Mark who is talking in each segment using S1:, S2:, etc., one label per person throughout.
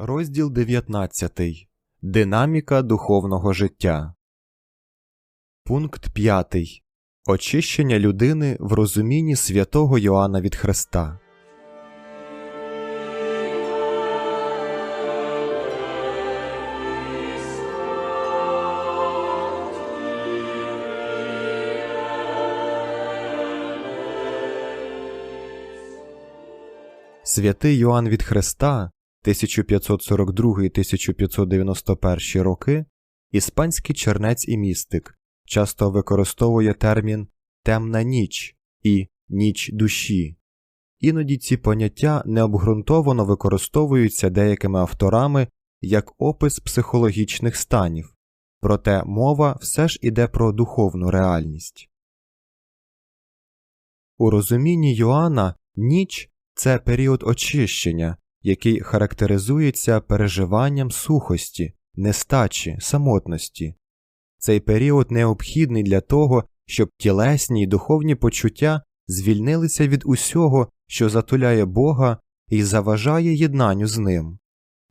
S1: Розділ 19. Динаміка духовного життя. Пункт 5. Очищення людини в розумінні святого Йоанна від Христа. Святий Йоанн від Христа 1542-1591 роки іспанський чернець і містик часто використовує термін темна ніч і ніч душі. Іноді ці поняття необґрунтовано використовуються деякими авторами як опис психологічних станів, проте мова все ж іде про духовну реальність. У розумінні Йоанна ніч це період очищення, який характеризується переживанням сухості, нестачі, самотності. Цей період необхідний для того, щоб тілесні й духовні почуття звільнилися від усього, що затуляє Бога і заважає єднанню з ним.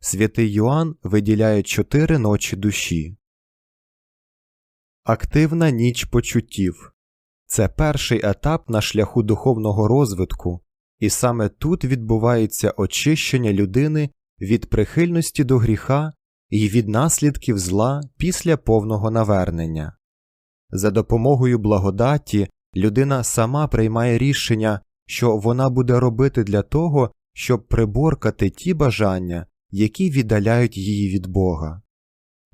S1: Святий Йоанн виділяє чотири ночі душі. Активна ніч почуттів це перший етап на шляху духовного розвитку, і саме тут відбувається очищення людини від прихильності до гріха і від наслідків зла після повного навернення. За допомогою благодаті людина сама приймає рішення, що вона буде робити для того, щоб приборкати ті бажання, які віддаляють її від Бога.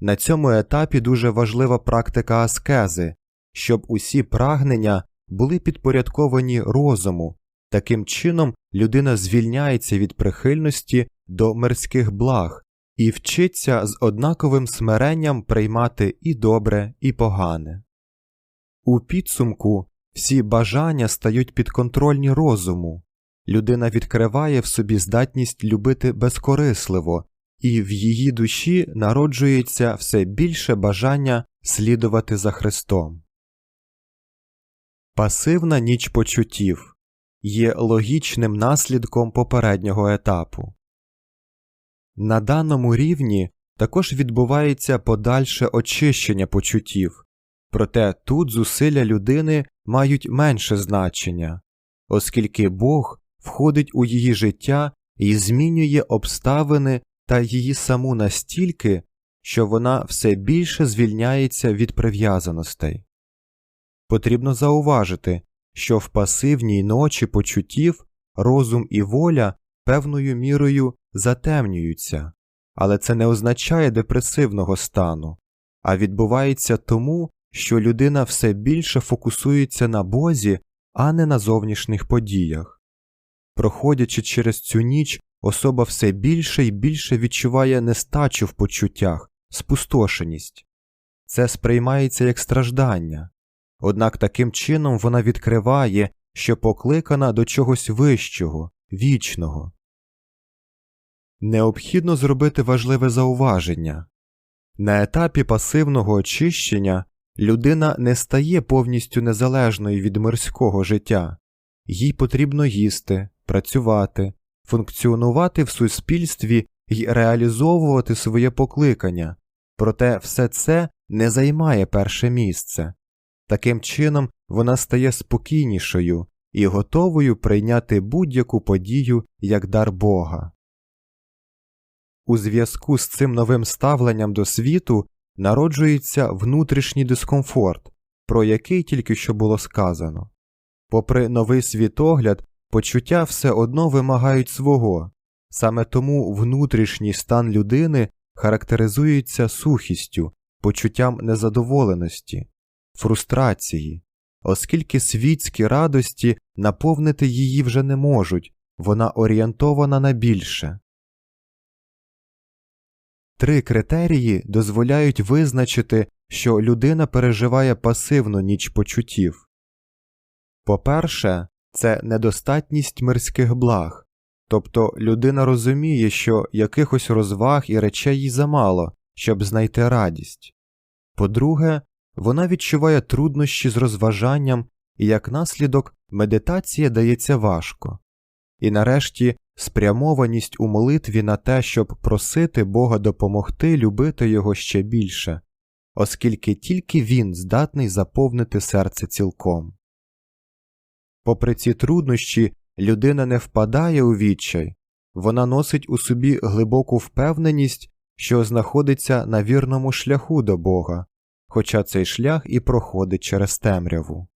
S1: На цьому етапі дуже важлива практика аскези, щоб усі прагнення були підпорядковані розуму, таким чином людина звільняється від прихильності до мирських благ і вчиться з однаковим смиренням приймати і добре, і погане. У підсумку всі бажання стають підконтрольні розуму, людина відкриває в собі здатність любити безкорисливо, і в її душі народжується все більше бажання слідувати за Христом. Пасивна ніч почуттів є логічним наслідком попереднього етапу. На даному рівні також відбувається подальше очищення почуттів, проте тут зусилля людини мають менше значення, оскільки Бог входить у її життя і змінює обставини та її саму настільки, що вона все більше звільняється від прив'язаностей. Потрібно зауважити, що в пасивній ночі почуттів розум і воля певною мірою затемнюються, але це не означає депресивного стану, а відбувається тому, що людина все більше фокусується на Бозі, а не на зовнішніх подіях. Проходячи через цю ніч, особа все більше і більше відчуває нестачу в почуттях, спустошеність. Це сприймається як страждання. Однак таким чином вона відкриває, що покликана до чогось вищого, вічного. Необхідно зробити важливе зауваження на етапі пасивного очищення людина не стає повністю незалежною від мирського життя, їй потрібно їсти, працювати, функціонувати в суспільстві і реалізовувати своє покликання, проте все це не займає перше місце. Таким чином вона стає спокійнішою і готовою прийняти будь-яку подію як дар Бога. У зв'язку з цим новим ставленням до світу народжується внутрішній дискомфорт, про який тільки що було сказано. Попри новий світогляд, почуття все одно вимагають свого, саме тому внутрішній стан людини характеризується сухістю, почуттям незадоволеності, фрустрації, оскільки світські радості наповнити її вже не можуть, вона орієнтована на більше. Три критерії дозволяють визначити, що людина переживає пасивну ніч почуттів. По-перше, це недостатність мирських благ, тобто людина розуміє, що якихось розваг і речей їй замало, щоб знайти радість. По-друге, вона відчуває труднощі з розважанням і як наслідок медитація дається важко. І нарешті спрямованість у молитві на те, щоб просити Бога допомогти любити його ще більше, оскільки тільки він здатний заповнити серце цілком. Попри ці труднощі, людина не впадає у відчай, вона носить у собі глибоку впевненість, що знаходиться на вірному шляху до Бога, хоча цей шлях і проходить через темряву.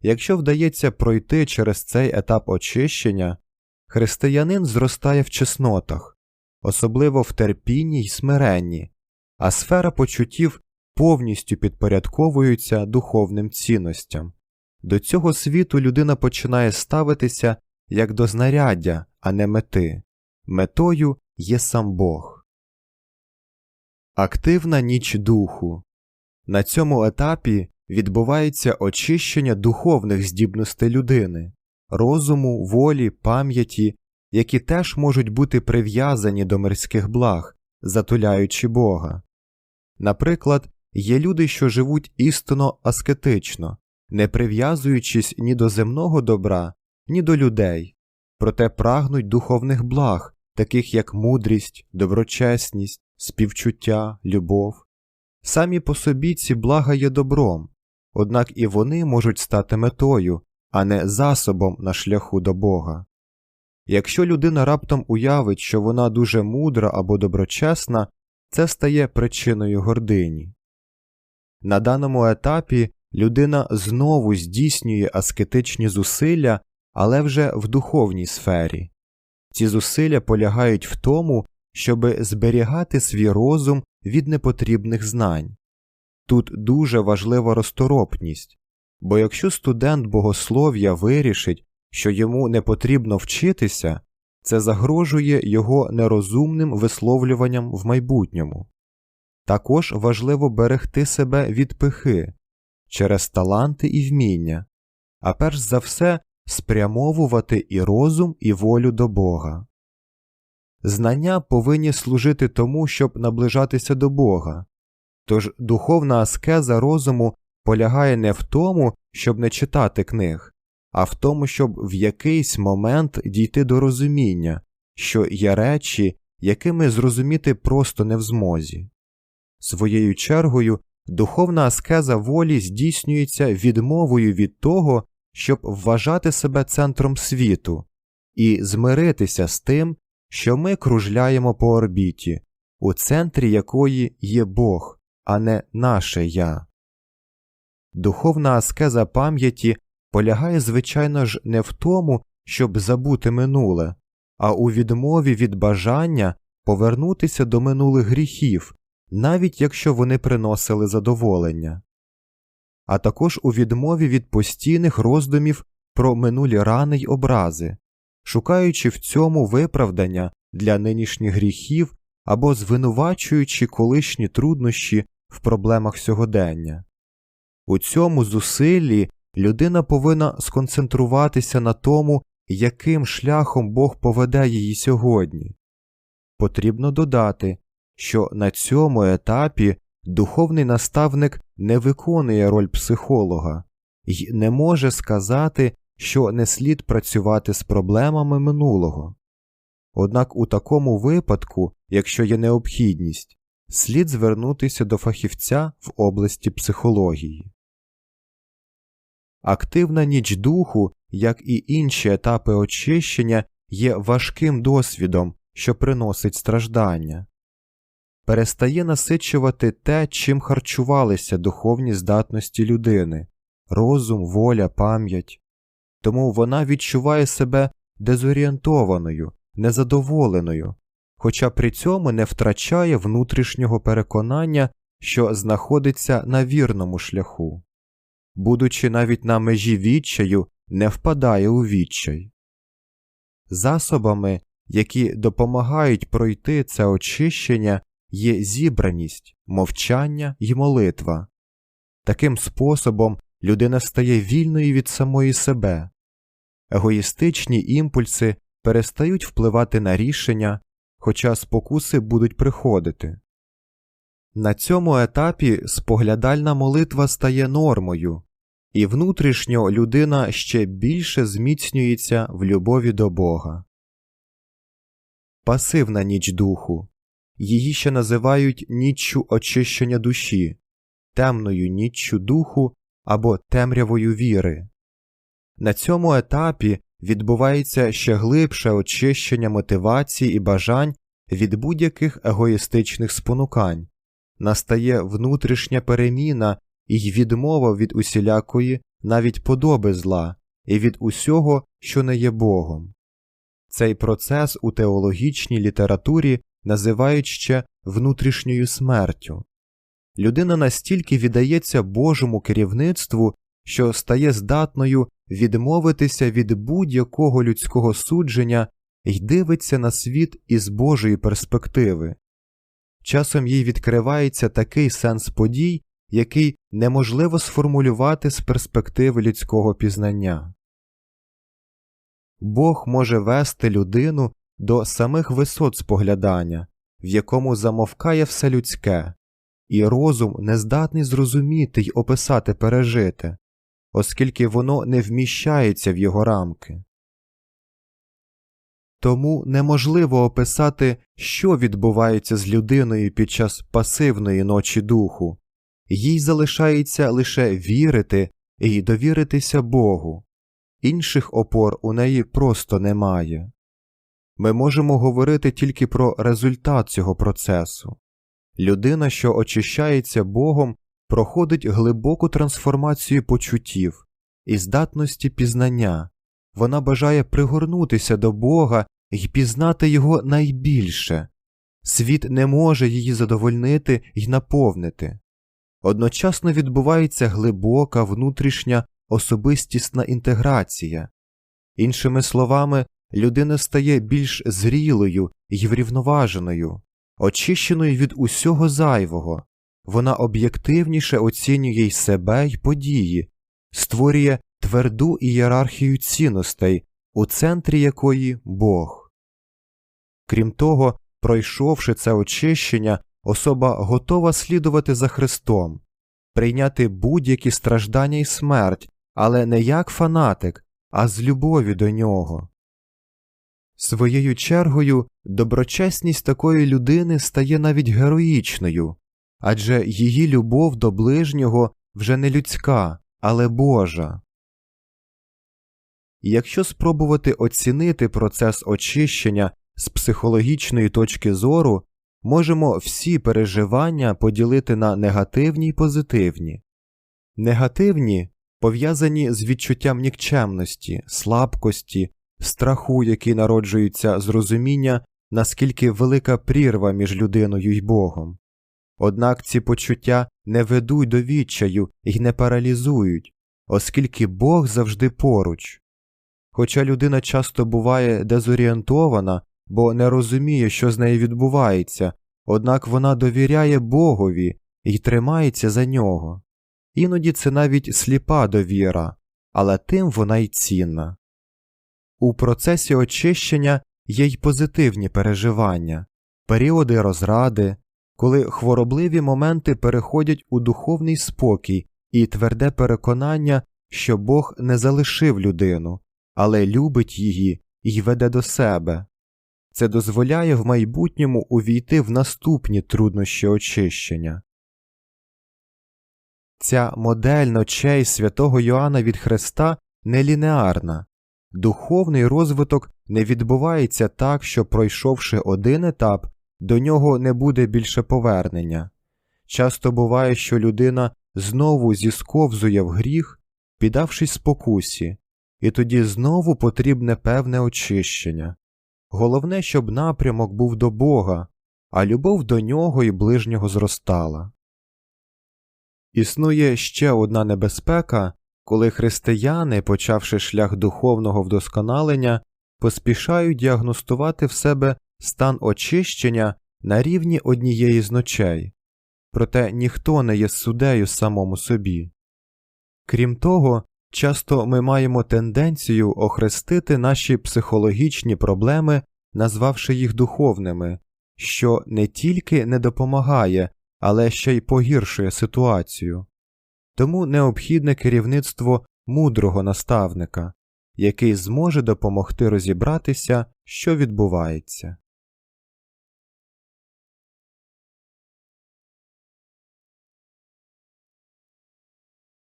S1: Якщо вдається пройти через цей етап очищення, християнин зростає в чеснотах, особливо в терпінні й смиренні, а сфера почуттів повністю підпорядковується духовним цінностям. До цього світу людина починає ставитися як до знаряддя, а не мети. Метою є сам Бог. Активна ніч духу. На цьому етапі відбувається очищення духовних здібностей людини, розуму, волі, пам'яті, які теж можуть бути прив'язані до мирських благ, затуляючи Бога. Наприклад, є люди, що живуть істинно аскетично, не прив'язуючись ні до земного добра, ні до людей, проте прагнуть духовних благ, таких як мудрість, доброчесність, співчуття, любов. Самі по собі ці блага є добром, однак і вони можуть стати метою, а не засобом на шляху до Бога. Якщо людина раптом уявить, що вона дуже мудра або доброчесна, це стає причиною гордині. На даному етапі людина знову здійснює аскетичні зусилля, але вже в духовній сфері. Ці зусилля полягають в тому, щоби зберігати свій розум від непотрібних знань. Тут дуже важлива розторопність, бо якщо студент богослов'я вирішить, що йому не потрібно вчитися, це загрожує його нерозумним висловлюванням в майбутньому. Також важливо берегти себе від пихи через таланти і вміння, а перш за все спрямовувати і розум, і волю до Бога. Знання повинні служити тому, щоб наближатися до Бога, тож духовна аскеза розуму полягає не в тому, щоб не читати книг, а в тому, щоб в якийсь момент дійти до розуміння, що є речі, якими зрозуміти просто не в змозі. Своєю чергою, духовна аскеза волі здійснюється відмовою від того, щоб вважати себе центром світу, і змиритися з тим, що ми кружляємо по орбіті, у центрі якої є Бог, а не наше я. Духовна аскеза пам'яті полягає, звичайно ж, не в тому, щоб забути минуле, а у відмові від бажання повернутися до минулих гріхів, навіть якщо вони приносили задоволення, а також у відмові від постійних роздумів про минулі рани й образи, шукаючи в цьому виправдання для нинішніх гріхів або звинувачуючи колишні труднощі в проблемах сьогодення. У цьому зусиллі людина повинна сконцентруватися на тому, яким шляхом Бог поведе її сьогодні. Потрібно додати, що на цьому етапі духовний наставник не виконує роль психолога і не може сказати, що не слід працювати з проблемами минулого. Однак у такому випадку, якщо є необхідність, слід звернутися до фахівця в області психології. Активна ніч духу, як і інші етапи очищення, є важким досвідом, що приносить страждання, перестає насичувати те, чим харчувалися духовні здатності людини розум, воля, пам'ять, тому вона відчуває себе дезорієнтованою, незадоволеною, хоча при цьому не втрачає внутрішнього переконання, що знаходиться на вірному шляху будучи навіть на межі відчаю, не впадає у відчай. Засобами, які допомагають пройти це очищення, є зібраність, мовчання й молитва. Таким способом людина стає вільною від самої себе, егоїстичні імпульси перестають впливати на рішення, хоча спокуси будуть приходити. На цьому етапі споглядальна молитва стає нормою, і внутрішньо людина ще більше зміцнюється в любові до Бога. пасивна ніч духу. Її ще називають ніччю очищення душі, темною ніччю духу або темрявою віри. На цьому етапі відбувається ще глибше очищення мотивацій і бажань від будь-яких егоїстичних спонукань, настає внутрішня переміна і відмова від усілякої навіть подоби зла і від усього, що не є Богом. Цей процес у теологічній літературі називають ще внутрішньою смертю. Людина настільки віддається Божому керівництву, що стає здатною відмовитися від будь-якого людського судження і дивиться на світ із Божої перспективи. Часом їй відкривається такий сенс подій, який неможливо сформулювати з перспективи людського пізнання. Бог може вести людину до самих висот споглядання, в якому замовкає все людське, і розум не здатний зрозуміти й описати пережите, оскільки воно не вміщається в його рамки. Тому неможливо описати, що відбувається з людиною під час пасивної ночі духу, їй залишається лише вірити і довіритися Богу, інших опор у неї просто немає. Ми можемо говорити тільки про результат цього процесу. Людина, що очищається Богом, проходить глибоку трансформацію почуттів і здатності пізнання, вона бажає пригорнутися до Бога і пізнати Його найбільше. Світ не може її задовольнити й наповнити. Одночасно відбувається глибока внутрішня особистісна інтеграція. Іншими словами, людина стає більш зрілою й врівноваженою, очищеною від усього зайвого, вона об'єктивніше оцінює й себе й події, створює тверду ієрархію цінностей, у центрі якої Бог. Крім того, пройшовши це очищення, особа готова слідувати за Христом, прийняти будь-які страждання і смерть, але не як фанатик, а з любові до нього. Своєю чергою доброчесність такої людини стає навіть героїчною, адже її любов до ближнього вже не людська, але Божа. Якщо спробувати оцінити процес очищення з психологічної точки зору, можемо всі переживання поділити на негативні й позитивні. Негативні пов'язані з відчуттям нікчемності, слабкості, страху, який народжується з розуміння, наскільки велика прірва між людиною й Богом. Однак ці почуття не ведуть до відчаю і не паралізують, оскільки Бог завжди поруч. Хоча людина часто буває дезорієнтована, бо не розуміє, що з нею відбувається, однак вона довіряє Богові і тримається за нього. Іноді це навіть сліпа довіра, але тим вона й цінна. У процесі очищення є й позитивні переживання, періоди розради, коли хворобливі моменти переходять у духовний спокій і тверде переконання, що Бог не залишив людину, але любить її і веде до себе. Це дозволяє в майбутньому увійти в наступні труднощі очищення. Ця модель ночей святого Йоанна від Христа нелінеарна. Духовний розвиток не відбувається так, що, пройшовши один етап, до нього не буде більше повернення. Часто буває, що людина знову зісковзує в гріх, піддавшись спокусі, і тоді знову потрібне певне очищення. Головне, щоб напрямок був до Бога, а любов до нього і ближнього зростала. Існує ще одна небезпека, коли християни, почавши шлях духовного вдосконалення, поспішають діагностувати в себе стан очищення на рівні однієї з ночей, проте ніхто не є судею самому собі. Крім того, часто ми маємо тенденцію охрестити наші психологічні проблеми, назвавши їх духовними, що не тільки не допомагає, але ще й погіршує ситуацію. Тому необхідне керівництво мудрого наставника, який зможе допомогти розібратися, що відбувається.